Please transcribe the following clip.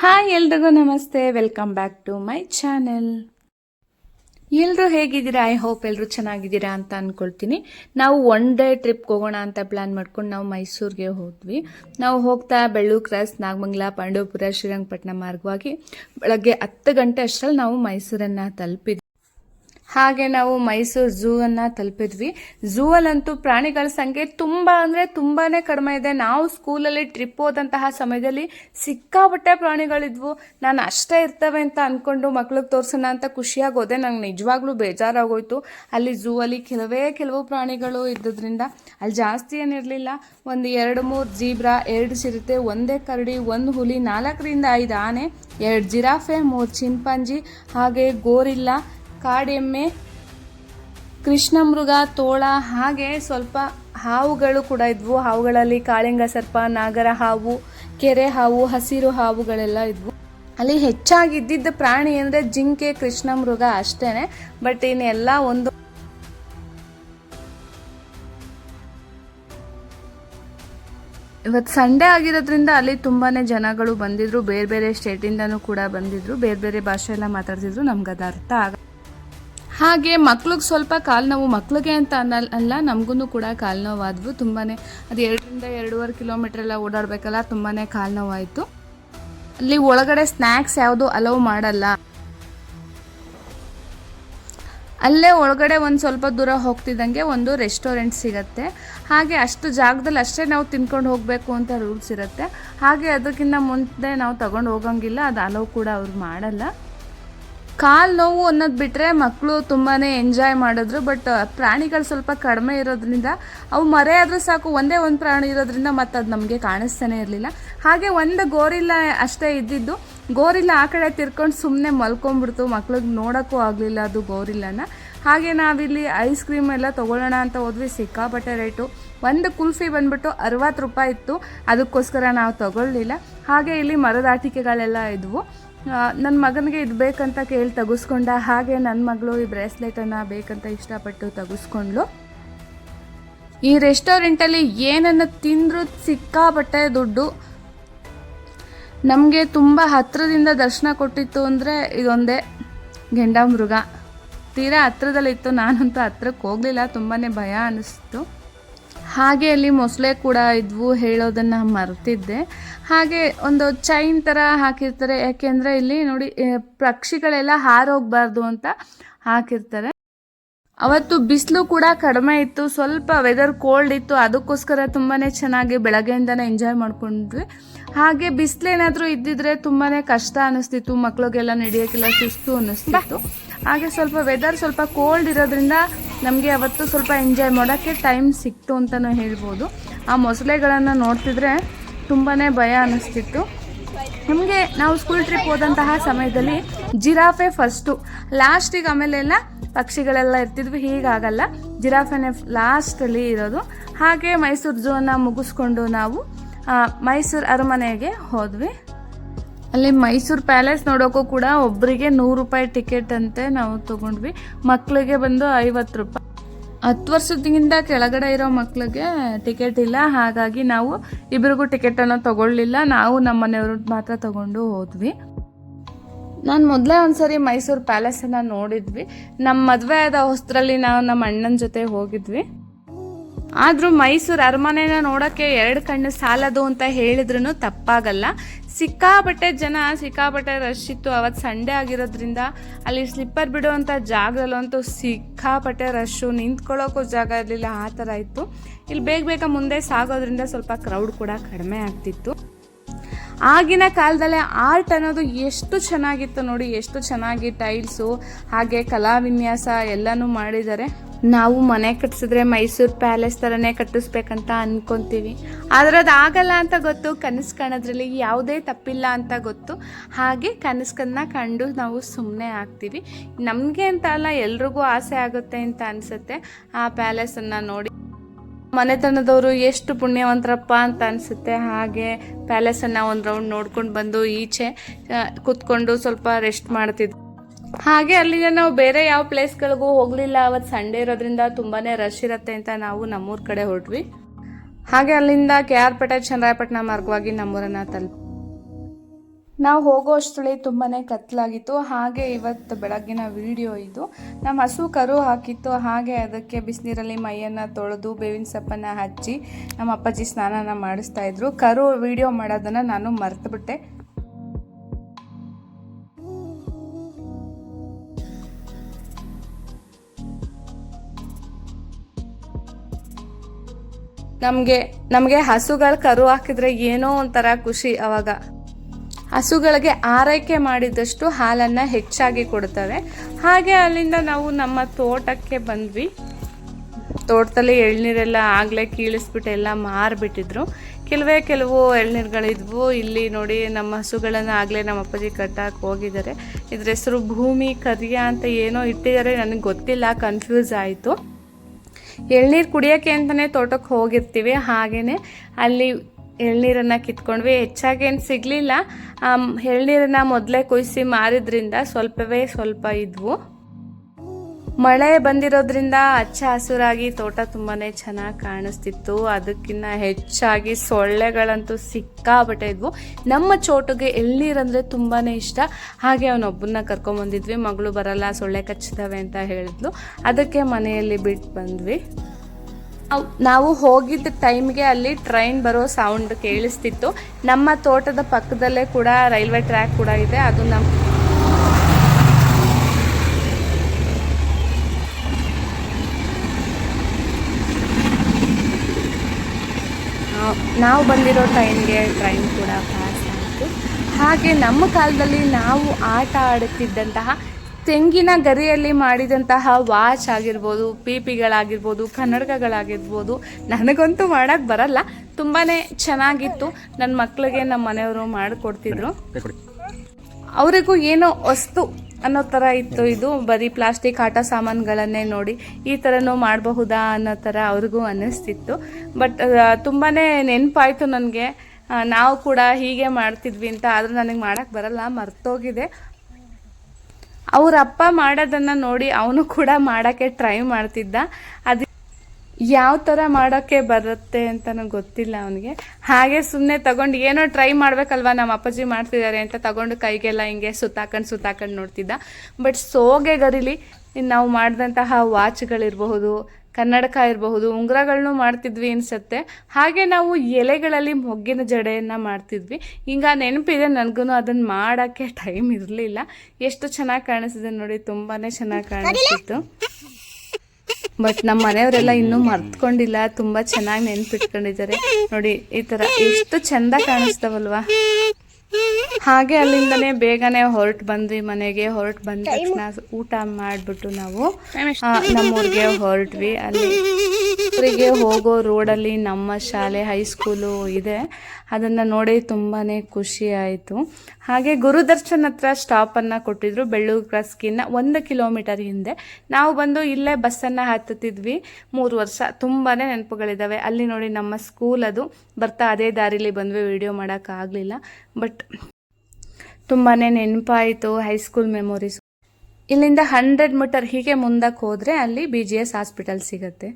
Hi ಎಲ್ರಿಗೂ ನಮಸ್ತೆ. Welcome back to my channel ಎಲ್ಲರೂ ಹೇಗಿದ್ದೀರಾ? ಐ ಹೋಪ್ ಎಲ್ಲರೂ ಚೆನ್ನಾಗಿದ್ದೀರಾ ಅಂತ ಅನ್ಕೊಳ್ತೀನಿ. ನಾವು ಒನ್ ಡೇ ಟ್ರಿಪ್ಗೆ ಹೋಗೋಣ ಅಂತ ಪ್ಲಾನ್ ಮಾಡ್ಕೊಂಡು ನಾವು ಮೈಸೂರಿಗೆ ಹೋದ್ವಿ. ನಾವು ಹೋಗ್ತಾ ಬೆಳ್ಳೂರು ಕ್ರಾಸ್ ನಾಗಮಂಗಲ, ಪಾಂಡವಪುರ, ಶ್ರೀರಂಗಪಟ್ಟಣ ಮಾರ್ಗವಾಗಿ ಬೆಳಗ್ಗೆ ಹತ್ತು ಗಂಟೆ ಅಷ್ಟರಲ್ಲಿ ನಾವು ಮೈಸೂರನ್ನು ತಲುಪಿದ್ವಿ. ಹಾಗೆ ನಾವು ಮೈಸೂರು ಝೂ ಅನ್ನ ತಲುಪಿದ್ವಿ. ಝೂ ಅಲ್ಲಂತೂ ಪ್ರಾಣಿಗಳ ಸಂಖ್ಯೆ ತುಂಬಾ ಅಂದ್ರೆ ತುಂಬಾನೇ ಕಡಿಮೆ ಇದೆ. ನಾವು ಸ್ಕೂಲಲ್ಲಿ ಟ್ರಿಪ್ ಹೋದಂತಹ ಸಮಯದಲ್ಲಿ ಸಿಕ್ಕಾಪಟ್ಟೆ ಪ್ರಾಣಿಗಳಿದ್ವು. ನಾನು ಅಷ್ಟೇ ಇರ್ತವೆ ಅಂತ ಅನ್ಕೊಂಡು ಮಕ್ಳಿಗೆ ತೋರ್ಸೋಣ ಅಂತ ಖುಷಿಯಾಗಿ ಹೋದೆ. ನಂಗೆ ನಿಜವಾಗ್ಲೂ ಬೇಜಾರಾಗೋಯ್ತು. ಅಲ್ಲಿ ಝೂ ಅಲ್ಲಿ ಕೆಲವೇ ಕೆಲವು ಪ್ರಾಣಿಗಳು ಇದ್ದದ್ರಿಂದ ಅಲ್ಲಿ ಜಾಸ್ತಿ ಏನಿರಲಿಲ್ಲ. ಒಂದು ಎರಡು ಮೂರು ಜೀಬ್ರಾ, ಎರಡು ಚಿರತೆ, ಒಂದೇ ಕರಡಿ, ಒಂದು ಹುಲಿ, ನಾಲ್ಕರಿಂದ ಐದು ಆನೆ, ಎರಡು ಜಿರಾಫೆ, ಮೂರು ಚಿಂಪಾಂಜಿ, ಹಾಗೆ ಗೋರಿಲ್ಲ. ಕಾಡೆಮ್ಮೆ, ಕೃಷ್ಣಮೃಗ, ತೋಳ, ಹಾಗೆ ಸ್ವಲ್ಪ ಹಾವುಗಳು ಕೂಡ ಇದ್ವು. ಹಾವುಗಳಲ್ಲಿ ಕಾಳಿಂಗ ಸರ್ಪ, ನಾಗರ ಹಾವು, ಕೆರೆ ಹಾವು, ಹಸಿರು ಹಾವುಗಳೆಲ್ಲ ಇದ್ವು. ಅಲ್ಲಿ ಹೆಚ್ಚಾಗಿ ಇದ್ದಿದ್ದ ಪ್ರಾಣಿ ಅಂದರೆ ಜಿಂಕೆ, ಕೃಷ್ಣಮೃಗ ಅಷ್ಟೇನೆ. ಬಟ್ ಇನ್ನೆಲ್ಲ ಒಂದು ಇವತ್ತು ಸಂಡೇ ಆಗಿರೋದ್ರಿಂದ ಅಲ್ಲಿ ತುಂಬಾನೇ ಜನಗಳು ಬಂದಿದ್ರು. ಬೇರೆ ಬೇರೆ ಸ್ಟೇಟಿಂದನೂ ಕೂಡ ಬಂದಿದ್ರು. ಬೇರೆ ಬೇರೆ ಭಾಷೆ ಎಲ್ಲ ಮಾತಾಡ್ತಿದ್ರು. ನಮ್ಗೆ ಅದು ಅರ್ಥ ಆಗ ಹಾಗೆ ಮಕ್ಳಿಗೆ ಸ್ವಲ್ಪ ಕಾಲು ನೋವು ಮಕ್ಳಿಗೆ ಅಂತ ಅನ್ನಲ್ಲ ಅಲ್ಲ ನಮಗೂ ಕೂಡ ಕಾಲು ನೋವಾದ್ವು ತುಂಬಾ ಅದು ಎರಡರಿಂದ ಎರಡೂವರೆ ಕಿಲೋಮೀಟ್ರ್ ಎಲ್ಲ ಓಡಾಡಬೇಕಲ್ಲ ತುಂಬಾ ಕಾಲು ನೋವಾಯಿತು ಅಲ್ಲಿ ಒಳಗಡೆ ಸ್ನ್ಯಾಕ್ಸ್ ಯಾವುದು ಅಲೌ ಮಾಡಲ್ಲ. ಅಲ್ಲೇ ಒಳಗಡೆ ಒಂದು ಸ್ವಲ್ಪ ದೂರ ಹೋಗ್ತಿದ್ದಂಗೆ ಒಂದು ರೆಸ್ಟೋರೆಂಟ್ ಸಿಗತ್ತೆ. ಹಾಗೆ ಅಷ್ಟು ಜಾಗದಲ್ಲಿ ಅಷ್ಟೇ ನಾವು ತಿನ್ಕೊಂಡು ಹೋಗಬೇಕು ಅಂತ ರೂಲ್ಸ್ ಇರುತ್ತೆ. ಹಾಗೆ ಅದಕ್ಕಿಂತ ಮುಂದೆ ನಾವು ತಗೊಂಡು ಹೋಗಂಗಿಲ್ಲ, ಅದು ಅಲೌ ಕೂಡ ಅವ್ರು ಮಾಡಲ್ಲ. ಕಾಲು ನೋವು ಅನ್ನೋದು ಬಿಟ್ಟರೆ ಮಕ್ಕಳು ತುಂಬಾ ಎಂಜಾಯ್ ಮಾಡಿದ್ರು ಬಟ್ ಪ್ರಾಣಿಗಳು ಸ್ವಲ್ಪ ಕಡಿಮೆ ಇರೋದ್ರಿಂದ ಅವು ಮರೆ ಆದರೂ ಸಾಕು, ಒಂದೇ ಒಂದು ಪ್ರಾಣಿ ಇರೋದ್ರಿಂದ ಮತ್ತು ಅದು ನಮಗೆ ಕಾಣಿಸ್ತಾನೆ ಇರಲಿಲ್ಲ. ಹಾಗೆ ಒಂದು ಗೋರಿಲ್ಲ ಅಷ್ಟೇ ಇದ್ದಿದ್ದು. ಗೋರಿಲ್ಲ ಆ ಕಡೆ ತಿರ್ಕೊಂಡು ಸುಮ್ಮನೆ ಮಲ್ಕೊಂಡ್ಬಿಡ್ತು. ಮಕ್ಳಿಗೆ ನೋಡೋಕ್ಕೂ ಆಗಲಿಲ್ಲ ಅದು ಗೋರಿಲ್ಲನ. ಹಾಗೆ ನಾವಿಲ್ಲಿ ಐಸ್ ಕ್ರೀಮ್ ಎಲ್ಲ ತೊಗೊಳ್ಳೋಣ ಅಂತ ಹೋದ್ವಿ, ಸಿಕ್ಕಾಪಟ್ಟೆ ರೇಟು ಒಂದು ಕುಲ್ಫಿ ಬಂದ್ಬಿಟ್ಟು ಅರವತ್ತು ರೂಪಾಯಿ ಇತ್ತು. ಅದಕ್ಕೋಸ್ಕರ ನಾವು ತಗೊಳ್ಳಿಲ್ಲ ಹಾಗೆ ಇಲ್ಲಿ ಮರದಾಟಿಕೆಗಳೆಲ್ಲ ಇದ್ವು. ನನ್ನ ಮಗನಿಗೆ ಇದು ಬೇಕಂತ ಕೇಳಿ ತೆಗೆಸ್ಕೊಂಡ ಹಾಗೆ ನನ್ನ ಮಗಳು ಈ ಬ್ರೇಸ್ಲೆಟನ್ನು ಬೇಕಂತ ಇಷ್ಟಪಟ್ಟು ತೆಗೆಸ್ಕೊಂಡ್ಲು ಈ ರೆಸ್ಟೋರೆಂಟಲ್ಲಿ ಏನನ್ನು ತಿಂದರೂ ಸಿಕ್ಕಾಪಟ್ಟೆ ದುಡ್ಡು. ನಮಗೆ ತುಂಬ ಹತ್ತಿರದಿಂದ ದರ್ಶನ ಕೊಟ್ಟಿತ್ತು ಅಂದರೆ ಇದೊಂದೇ ಗೆಂಡಾಮೃಗ ತೀರಾ ಹತ್ರದಲ್ಲಿತ್ತು, ನಾನಂತೂ ಹತ್ರಕ್ಕೆ ಹೋಗಲಿಲ್ಲ ತುಂಬಾ ಭಯ ಅನ್ನಿಸ್ತು ಹಾಗೆ ಅಲ್ಲಿ ಮೊಸಳೆ ಕೂಡ ಇದ್ವು ಹೇಳೋದನ್ನ ಮರ್ತಿದ್ದೆ. ಹಾಗೆ ಒಂದು ಚೈನ್ ತರ ಹಾಕಿರ್ತಾರೆ. ಯಾಕೆಂದ್ರೆ ಇಲ್ಲಿ ನೋಡಿ ಪಕ್ಷಿಗಳೆಲ್ಲ ಹಾರೋಗ್ಬಾರ್ದು ಅಂತ ಹಾಕಿರ್ತಾರೆ. ಅವತ್ತು ಬಿಸಿಲು ಕೂಡ ಕಡಿಮೆ ಇತ್ತು. ಸ್ವಲ್ಪ ವೆದರ್ ಕೋಲ್ಡ್ ಇತ್ತು. ಅದಕ್ಕೋಸ್ಕರ ತುಂಬಾ ಚೆನ್ನಾಗಿ ಬೆಳಗ್ಗೆಯಿಂದನೇ ಎಂಜಾಯ್ ಮಾಡ್ಕೊಂಡ್ವಿ. ಹಾಗೆ ಬಿಸಿಲೇನಾದರೂ ಇದ್ದಿದ್ರೆ ತುಂಬಾ ಕಷ್ಟ ಅನಿಸ್ತಿತ್ತು ಮಕ್ಳಿಗೆಲ್ಲ ನಡೆಯೋಕ್ಕೆಲ್ಲ ಸುಸ್ತು ಅನಿಸ್ತಿತ್ತು ಹಾಗೆ ಸ್ವಲ್ಪ ವೆದರ್ ಸ್ವಲ್ಪ ಕೋಲ್ಡ್ ಇರೋದ್ರಿಂದ ನಮಗೆ ಅವತ್ತು ಸ್ವಲ್ಪ ಎಂಜಾಯ್ ಮಾಡೋಕ್ಕೆ ಟೈಮ್ ಸಿಕ್ತು ಅಂತಲೂ ಹೇಳ್ಬೋದು. ಆ ಮೊಸಳೆಗಳನ್ನು ನೋಡ್ತಿದ್ರೆ ತುಂಬಾ ಭಯ ಅನ್ನಿಸ್ತಿತ್ತು ನಮಗೆ ನಾವು ಸ್ಕೂಲ್ ಟ್ರಿಪ್ ಹೋದಂತಹ ಸಮಯದಲ್ಲಿ ಜಿರಾಫೆ ಫಸ್ಟು ಲಾಸ್ಟಿಗೆ ಆಮೇಲೆಲ್ಲ ಪಕ್ಷಿಗಳೆಲ್ಲ ಇರ್ತಿದ್ವಿ, ಹೀಗಾಗಲ್ಲ. ಜಿರಾಫೆನೇ ಲಾಸ್ಟಲ್ಲಿ ಇರೋದು. ಹಾಗೆ ಮೈಸೂರು ಝೂನ ಮುಗಿಸ್ಕೊಂಡು ನಾವು ಮೈಸೂರು ಅರಮನೆಗೆ ಹೋದ್ವಿ. ಅಲ್ಲಿ ಮೈಸೂರು ಪ್ಯಾಲೇಸ್ ನೋಡೋಕ್ಕೂ ಕೂಡ ಒಬ್ಬರಿಗೆ ನೂರು ರೂಪಾಯಿ ಟಿಕೆಟ್ ಅಂತೆ ನಾವು ತಗೊಂಡ್ವಿ. ಮಕ್ಕಳಿಗೆ ಬಂದು ಐವತ್ತು ರೂಪಾಯಿ. ಹತ್ತು ವರ್ಷದಿಂದ ಕೆಳಗಡೆ ಇರೋ ಮಕ್ಕಳಿಗೆ ಟಿಕೆಟ್ ಇಲ್ಲ. ಹಾಗಾಗಿ ನಾವು ಇಬ್ಬರಿಗೂ ಟಿಕೆಟನ್ನು ತಗೊಳ್ಳಿಲ್ಲ. ನಾವು ನಮ್ಮ ಮನೆಯವರು ಮಾತ್ರ ತಗೊಂಡು ಹೋದ್ವಿ. ನಾನು ಮೊದಲೇ ಒಂದ್ಸರಿ ಮೈಸೂರು ಪ್ಯಾಲೇಸನ್ನು ನೋಡಿದ್ವಿ. ನಮ್ಮ ಮದುವೆ ಆದ ಹೊಸದ್ರಲ್ಲಿ ನಾವು ನಮ್ಮ ಅಣ್ಣನ ಜೊತೆ ಹೋಗಿದ್ವಿ. ಆದರೂ ಮೈಸೂರು ಅರಮನೆನ ನೋಡೋಕ್ಕೆ ಎರಡು ಕಣ್ಣು ಸಾಲದು ಅಂತ ಹೇಳಿದ್ರೂ ತಪ್ಪಾಗಲ್ಲ. ಸಿಕ್ಕಾಪಟ್ಟೆ ಜನ, ಸಿಕ್ಕಾಪಟ್ಟೆ ರಶ್ ಇತ್ತು. ಅವತ್ತು ಸಂಡೇ ಆಗಿರೋದ್ರಿಂದ ಅಲ್ಲಿ ಸ್ಲಿಪ್ಪರ್ ಬಿಡುವಂಥ ಜಾಗದಲ್ಲಂತೂ ಸಿಕ್ಕಾಪಟ್ಟೆ ರಶ್ಶು ನಿಂತ್ಕೊಳ್ಳೋಕ್ಕೂ ಜಾಗ ಇರಲಿಲ್ಲ, ಆ ಥರ ಇತ್ತು. ಇಲ್ಲಿ ಬೇಗ ಬೇಗ ಮುಂದೆ ಸಾಗೋದ್ರಿಂದ ಸ್ವಲ್ಪ ಕ್ರೌಡ್ ಕೂಡ ಕಡಿಮೆ ಆಗ್ತಿತ್ತು. ಆಗಿನ ಕಾಲದಲ್ಲೇ ಆರ್ಟ್ ಅನ್ನೋದು ಎಷ್ಟು ಚೆನ್ನಾಗಿತ್ತು ನೋಡಿ, ಎಷ್ಟು ಚೆನ್ನಾಗಿ ಟೈಲ್ಸು ಹಾಗೆ ಕಲಾ ವಿನ್ಯಾಸ ಎಲ್ಲನೂ ಮಾಡಿದ್ದಾರೆ. ನಾವು ಮನೆ ಕಟ್ಸಿದ್ರೆ ಮೈಸೂರು ಪ್ಯಾಲೇಸ್ ಥರನೇ ಕಟ್ಟಿಸ್ಬೇಕಂತ ಅಂದ್ಕೊತೀವಿ ಆದರೆ ಅದು ಆಗಲ್ಲ ಅಂತ ಗೊತ್ತು, ಕನಸು ಕಾಣೋದ್ರಲ್ಲಿ ಯಾವುದೇ ತಪ್ಪಿಲ್ಲ ಅಂತ ಗೊತ್ತು. ಹಾಗೆ ಕನಸನ್ನ ಕಂಡು ನಾವು ಸುಮ್ಮನೆ ಆಗ್ತೀವಿ. ನಮಗೆ ಅಂತ ಅಲ್ಲ, ಎಲ್ರಿಗೂ ಆಸೆ ಆಗುತ್ತೆ ಅಂತ ಅನಿಸುತ್ತೆ. ಆ ಪ್ಯಾಲೇಸನ್ನು ನೋಡಿ. ಮನೆತನದವರು ಎಷ್ಟು ಪುಣ್ಯವಂತರಪ್ಪ ಅಂತ ಅನಿಸುತ್ತೆ. ಹಾಗೆ ಪ್ಯಾಲೇಸನ್ನು ಒಂದು ರೌಂಡ್ ನೋಡ್ಕೊಂಡು ಬಂದು ಈಚೆ ಕೂತ್ಕೊಂಡು ಸ್ವಲ್ಪ ರೆಸ್ಟ್ ಮಾಡ್ತಿದ್ವಿ. ಹಾಗೆ ಅಲ್ಲಿಂದ ನಾವು ಬೇರೆ ಯಾವ ಪ್ಲೇಸ್ಗಳಿಗೂ ಹೋಗಲಿಲ್ಲ. ಅವತ್ತು ಸಂಡೇ ಇರೋದ್ರಿಂದ ತುಂಬಾ ರಶ್ ಇರುತ್ತೆ ಅಂತ ನಾವು ನಮ್ಮೂರ ಕಡೆ ಹೊರಟ್ವಿ. ಹಾಗೆ ಅಲ್ಲಿಂದ ಕೆ ಆರ್ ಪೇಟೆ ಚಂದ್ರಾಯಪಟ್ಟಣ ಮಾರ್ಗವಾಗಿ ನಮ್ಮೂರನ್ನ ತಲುಪ ನಾವು ಹೋಗೋ ಅಷ್ಟರಲ್ಲಿ ತುಂಬಾ ಕತ್ಲಾಗಿತ್ತು. ಹಾಗೆ ಇವತ್ತು ಬೆಳಗ್ಗಿನ ವಿಡಿಯೋ ಇದು. ನಮ್ಮ ಹಸು ಕರು ಹಾಕಿತ್ತು. ಹಾಗೆ ಅದಕ್ಕೆ ಬಿಸಿನೀರಲ್ಲಿ ಮೈಯನ್ನು ತೊಳೆದು ಬೇವಿನ ಸೊಪ್ಪನ್ನು ಹಚ್ಚಿ ನಮ್ಮ ಅಪ್ಪಾಜಿ ಸ್ನಾನನ ಮಾಡಿಸ್ತಾ ಇದ್ರು. ಕರು ವಿಡಿಯೋ ಮಾಡೋದನ್ನು ನಾನು ಮರ್ತುಬಿಟ್ಟೆ. ನಮಗೆ ನಮಗೆ ಹಸುಗಳು ಕರು ಹಾಕಿದ್ರೆ ಏನೋ ಒಂಥರ ಖುಷಿ ಅವಾಗ. ಹಸುಗಳಿಗೆ ಆರೈಕೆ ಮಾಡಿದಷ್ಟು ಹಾಲನ್ನು ಹೆಚ್ಚಾಗಿ ಕೊಡ್ತವೆ. ಹಾಗೆ ಅಲ್ಲಿಂದ ನಾವು ನಮ್ಮ ತೋಟಕ್ಕೆ ಬಂದ್ವಿ. ತೋಟದಲ್ಲಿ ಎಳ್ನೀರೆಲ್ಲ ಆಗಲೇ ಕೀಳಿಸ್ಬಿಟ್ಟು ಎಲ್ಲ ಮಾರಿಬಿಟ್ಟಿದ್ರು. ಕೆಲವೇ ಕೆಲವು ಎಳ್ನೀರುಗಳಿದ್ವು. ಇಲ್ಲಿ ನೋಡಿ ನಮ್ಮ ಹಸುಗಳನ್ನು ಆಗಲೇ ನಮ್ಮ ಅಪ್ಪಾಜಿ ಕಟ್ಟಾಕೆ ಹೋಗಿದ್ದಾರೆ. ಇದ್ರ ಹೆಸರು ಭೂಮಿ ಕರಿಯ ಅಂತ ಏನೋ ಇಟ್ಟಿದ್ದಾರೆ. ನನಗೆ ಗೊತ್ತಿಲ್ಲ ಕನ್ಫ್ಯೂಸ್ ಆಯಿತು. ಎಳ್ನೀರು ಕುಡಿಯೋಕ್ಕೆ ಅಂತಲೇ ತೋಟಕ್ಕೆ ಹೋಗಿರ್ತೀವಿ. ಹಾಗೆಯೇ ಅಲ್ಲಿ ಎಳ್ನೀರನ್ನು ಕಿತ್ಕೊಂಡ್ವಿ. ಹೆಚ್ಚಾಗೇನು ಸಿಗಲಿಲ್ಲ. ಎಳ್ನೀರನ್ನು ಮೊದಲೇ ಕುಯ್ಸಿ ಮಾರಿದ್ರಿಂದ ಸ್ವಲ್ಪವೇ ಸ್ವಲ್ಪ ಇದ್ವು. ಮಳೆ ಬಂದಿರೋದ್ರಿಂದ ಹಚ್ಚ ಹಸುರಾಗಿ ತೋಟ ತುಂಬಾ ಚೆನ್ನಾಗಿ ಕಾಣಿಸ್ತಿತ್ತು. ಅದಕ್ಕಿನ್ನ ಹೆಚ್ಚಾಗಿ ಸೊಳ್ಳೆಗಳಂತೂ ಸಿಕ್ಕಾಬಟ್ಟೆ ಇದ್ವು ನಮ್ಮ ಚೋಟುಗೆ ಎಳ್ನೀರಂದರೆ ತುಂಬಾ ಇಷ್ಟ. ಹಾಗೆ ಅವನೊಬ್ಬನ್ನ ಕರ್ಕೊಂಬಂದಿದ್ವಿ ಮಗಳು ಬರಲ್ಲ, ಸೊಳ್ಳೆ ಕಚ್ತವೆ ಅಂತ ಹೇಳಿದ್ಲು. ಅದಕ್ಕೆ ಮನೆಯಲ್ಲಿ ಬಿಟ್ಟು ಬಂದ್ವಿ. ನಾವು ಹೋಗಿದ್ದ ಟೈಮ್ಗೆ ಅಲ್ಲಿ ಟ್ರೈನ್ ಬರೋ ಸೌಂಡ್ ಕೇಳಿಸ್ತಿತ್ತು. ನಮ್ಮ ತೋಟದ ಪಕ್ಕದಲ್ಲೇ ಕೂಡ ರೈಲ್ವೆ ಟ್ರ್ಯಾಕ್ ಕೂಡ ಇದೆ. ಅದು ನಮ್ಮ ನಾವ್- ಬಂದಿರೋ ಟೈಮ್ಗೆ ಟ್ರೈನ್ ಕೂಡ ಪಾಸ್ ಆಯಿತು. ಹಾಗೆ ನಮ್ಮ ಕಾಲದಲ್ಲಿ ನಾವು ಆಟ ಆಡುತ್ತಿದ್ದಂತಹ ತೆಂಗಿನ ಗರಿಯಲ್ಲಿ ಮಾಡಿದಂತಹ ವಾಚ್ ಆಗಿರ್ಬೋದು ಪಿಪಿಗಳಾಗಿರ್ಬೋದು ಕನ್ನಡಕಗಳಾಗಿರ್ಬೋದು ನನಗಂತೂ ಮಾಡೋಕ್ಕೆ ಬರಲ್ಲ. ತುಂಬಾ ಚೆನ್ನಾಗಿತ್ತು. ನನ್ನ ಮಕ್ಕಳಿಗೆ ನಮ್ಮ ಮನೆಯವರು ಮಾಡಿಕೊಡ್ತಿದ್ರು. ಅವರಿಗೂ ಏನೋ ವಸ್ತು ಅನ್ನೋ ತರ ಇತ್ತು ಇದು. ಬರೀ ಪ್ಲಾಸ್ಟಿಕ್ ಆಟ ಸಾಮಾನುಗಳನ್ನೇ ನೋಡಿ ಈ ಥರನೂ ಮಾಡಬಹುದಾ ಅನ್ನೋ ಥರ ಅವ್ರಿಗೂ ಅನ್ನಿಸ್ತಿತ್ತು. ಬಟ್ ತುಂಬಾನೇ ನೆನಪಾಯಿತು ನನಗೆ. ನಾವು ಕೂಡ ಹೀಗೆ ಮಾಡ್ತಿದ್ವಿ ಅಂತ ಆದ್ರೆ ನನಗೆ ಮಾಡಕ್ ಬರಲ್ಲ ಮರ್ತೋಗಿದೆ. ಅವ್ರ ಅಪ್ಪ ಮಾಡೋದನ್ನ ನೋಡಿ ಅವನು ಕೂಡ ಮಾಡಕ್ಕೆ ಟ್ರೈ ಮಾಡ್ತಿದ್ದ. ಅದು ಯಾವ ಥರ ಮಾಡೋಕ್ಕೆ ಬರುತ್ತೆ ಅಂತಲೂ ಗೊತ್ತಿಲ್ಲ ಅವನಿಗೆ. ಹಾಗೆ ಸುಮ್ಮನೆ ತಗೊಂಡು ಏನೋ ಟ್ರೈ ಮಾಡ್ಬೇಕಲ್ವಾ ನಮ್ಮ ಅಪ್ಪಾಜಿ ಮಾಡ್ತಿದ್ದಾರೆ ಅಂತ ತಗೊಂಡು ಕೈಗೆಲ್ಲ ಹಿಂಗೆ ಸುತ್ತಾಕೊಂಡು ಸುತ್ತಾಕೊಂಡು ನೋಡ್ತಿದ್ದ. ಬಟ್ ಸೋಗೆ ಗರಿಲಿ ನಾವು ಮಾಡಿದಂತಹ ವಾಚ್ಗಳಿರಬಹುದು ಕನ್ನಡಕ ಇರಬಹುದು ಉಂಗುರಗಳನ್ನೂ ಮಾಡ್ತಿದ್ವಿ ಅನ್ಸುತ್ತೆ. ಹಾಗೆ ನಾವು ಎಲೆಗಳಲ್ಲಿ ಮೊಗ್ಗಿನ ಜಡೆಯನ್ನು ಮಾಡ್ತಿದ್ವಿ. ಈಗ ನೆನಪಿದೆ ನನಗೂ ಅದನ್ನು ಮಾಡೋಕ್ಕೆ ಟೈಮ್ ಇರಲಿಲ್ಲ. ಎಷ್ಟು ಚೆನ್ನಾಗಿ ಕಾಣಿಸಿದೆ ನೋಡಿ ತುಂಬಾ ಚೆನ್ನಾಗಿ ಕಾಣಿಸ್ತಿತ್ತು. ಬಟ್ ನಮ್ಮ ಮನೆಯವರೆಲ್ಲ ಇನ್ನೂ ಮರ್ತ್ಕೊಂಡಿಲ್ಲ. ತುಂಬಾ ಚೆನ್ನಾಗಿ ನೆನ್ಪಿಟ್ಕೊಂಡಿದ್ದಾರೆ. ನೋಡಿ, ಈ ತರ ಎಷ್ಟು ಚಂದ ಕಾಣಿಸ್ತಾವಲ್ವಾ? ಹಾಗೆ ಅಲ್ಲಿಂದನೇ ಬೇಗನೆ ಹೊರಟು ಬಂದ್ವಿ ಮನೆಗೆ. ಹೊರಟು ಬಂದ ತಕ್ಷಣ ಊಟ ಮಾಡಿಬಿಟ್ಟು ನಾವು ನಮ್ಮೂರಿಗೆ ಹೊರಟ್ವಿ. ಅಲ್ಲಿ ಊರಿಗೆ ಹೋಗೋ ರೋಡಲ್ಲಿ ನಮ್ಮ ಶಾಲೆ ಹೈಸ್ಕೂಲು ಇದೆ. ಅದನ್ನು ನೋಡಿ ತುಂಬಾ ಖುಷಿ ಆಯಿತು. ಹಾಗೆ ಗುರುದರ್ಶನ್ ಹತ್ರ ಸ್ಟಾಪನ್ನು ಕೊಟ್ಟಿದ್ರು. ಬೆಳ್ಳೂರು ಕ್ರಾಸ್ಗಿನ್ನ ಒಂದು ಕಿಲೋಮೀಟರ್ ಹಿಂದೆ. ನಾವು ಬಂದು ಇಲ್ಲೇ ಬಸ್ಸನ್ನು ಹತ್ತುತ್ತಿದ್ವಿ. ಮೂರು ವರ್ಷ ತುಂಬಾ ನೆನಪುಗಳಿದ್ದಾವೆ ಅಲ್ಲಿ ನೋಡಿ ನಮ್ಮ ಸ್ಕೂಲ್ ಅದು. ಬರ್ತಾ ಅದೇ ದಾರಿಲಿ ಬಂದ್ವಿ. ವಿಡಿಯೋ ಮಾಡೋಕ್ಕಾಗಲಿಲ್ಲ ಬಟ್ ತುಂಬಾ ನೆನಪಾಯಿತು ಹೈಸ್ಕೂಲ್ ಮೆಮೊರೀಸ್ ಇಲ್ಲಿಂದ ಹಂಡ್ರೆಡ್ ಮೀಟರ್ ಹೀಗೆ ಮುಂದಕ್ಕೆ ಹೋದರೆ ಅಲ್ಲಿ ಬಿ ಜಿ ಎಸ್ ಹಾಸ್ಪಿಟಲ್ ಸಿಗುತ್ತೆ.